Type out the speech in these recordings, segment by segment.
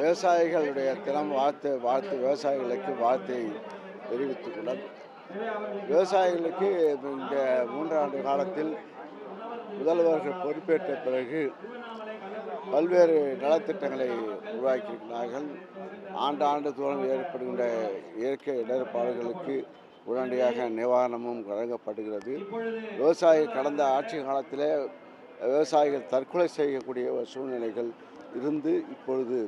விவசாயிகளுடைய தினம் வாழ்த்து வாழ்த்து விவசாயிகளுக்கு வாழ்த்தை தெரிவித்துக் விவசாயிகளுக்கு இந்த மூன்றாண்டு காலத்தில் முதல்வர்கள் பொறுப்பேற்ற பிறகு பல்வேறு நலத்திட்டங்களை உருவாக்கியிருக்கிறார்கள். ஆண்டாண்டு தூரம் ஏற்படுகின்ற இயற்கை இடர்பாடுகளுக்கு உடனடியாக நிவாரணமும் வழங்கப்படுகிறது. விவசாயி கடந்த ஆட்சி காலத்திலே விவசாயிகள் தற்கொலை செய்யக்கூடிய ஒரு சூழ்நிலைகள் இருந்து இப்பொழுது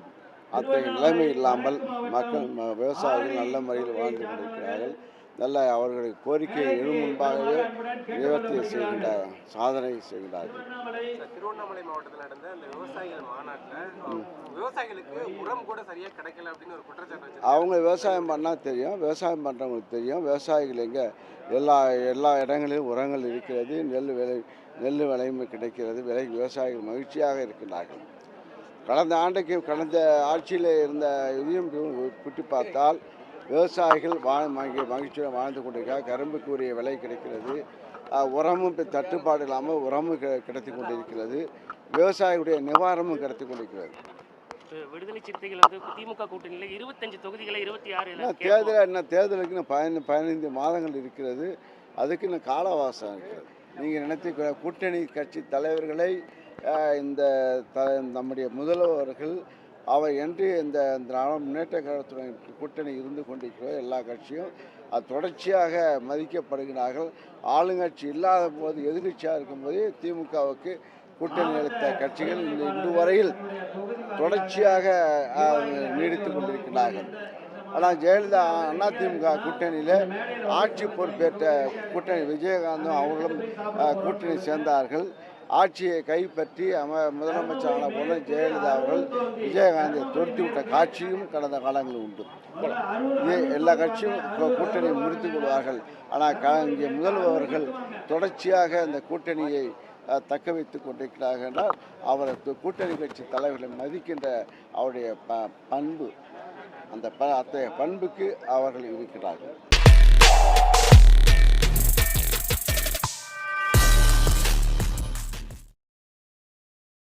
அத்தகைய நிலைமை இல்லாமல் மக்கள் விவசாயிகள் நல்ல முறையில் வாழ்ந்து கொண்டிருக்கிறார்கள். நல்ல அவர்களுடைய கோரிக்கை எழும் முன்பாகவே நிவர்த்தி செய்கின்ற சாதனை செய்கிறார்கள் சார், திருவண்ணாமலை மாவட்டத்தில் நடந்த அந்த விவசாயிகள் மாநாட்டில் விவசாயிகளுக்கு உரம் கூட சரியா கிடைக்கல அப்படின்னு ஒரு குற்றச்சாட்டு. அவங்க விவசாயம் பண்ணால் தெரியும் விவசாயம் பண்ணுறவங்களுக்கு தெரியும். விவசாயிகள் எங்கே? எல்லா எல்லா இடங்களிலும் உரங்கள் இருக்கிறது நெல் விலை நெல் விலையும் கிடைக்கிறது. விலை விவசாயிகள் மகிழ்ச்சியாக இருக்கிறார்கள் கடந்த ஆண்டுக்கு கடந்த ஆட்சியில் இருந்த இதையும் புட்டி பார்த்தால் விவசாயிகள் வா மகி மகிழ்ச்சியாக வாழ்ந்து கொண்டிருக்கிறார் கரும்புக்கு உரிய விலை கிடைக்கிறது உரமும் தட்டுப்பாடு இல்லாமல் உரமும் கிடைத்து கொண்டிருக்கிறது விவசாயிகளுடைய நிவாரணமும் கிடைத்து கொண்டிருக்கிறது. விடுதலை சிறுத்தைகள் வந்து திமுக கூட்டணியில் இருபத்தஞ்சு தொகுதிகளை இருபத்தி ஆறு தேர்தல் என்ன தேர்தலுக்கு இன்னும் பதினைந்து பதினைந்து மாதங்கள் இருக்கிறது அதுக்கு இன்னும் காலவாசம் இருக்கிறது. நீங்கள் நினைத்து கூட்டணி கட்சி தலைவர்களை இந்த த நம்முடைய முதல்வர்கள் அவர் என்று இந்த திராவிட முன்னேற்ற கழகத்துடன் கூட்டணி இருந்து கொண்டிருக்கிற எல்லா கட்சியும் அது தொடர்ச்சியாக மதிக்கப்படுகிறார்கள். ஆளுங்கட்சி இல்லாத போது எதிர்கட்சியாக இருக்கும்போது திமுகவுக்கு கூட்டணி அளித்த கட்சிகள் இந்த இன்று வரையில் தொடர்ச்சியாக நீடித்து கொண்டிருக்கிறார்கள். ஆனால் ஜெயலலிதா அதிமுக கூட்டணியில் ஆட்சி பொறுப்பேற்ற கூட்டணி விஜயகாந்தும் அவர்களும் கூட்டணி சேர்ந்தார்கள். ஆட்சியை கைப்பற்றி அம முதலமைச்சரான போல ஜெயலலிதா அவர்கள் விஜயகாந்தை துரத்தி விட்ட காட்சியும் கடந்த காலங்களில் உண்டு. இது எல்லா கட்சியும் கூட்டணியை முறித்துக் கொள்வார்கள். ஆனால் க இங்கே முதல்வர்கள் தொடர்ச்சியாக இந்த கூட்டணியை தக்க வைத்து கொண்டிருக்கிறார்கள் என்றால் அவரது கூட்டணி கட்சி தலைவர்களை மதிக்கின்ற அவருடைய ப பண்பு அந்த ப அத்தகைய பண்புக்கு அவர்கள் இருக்கிறார்கள்.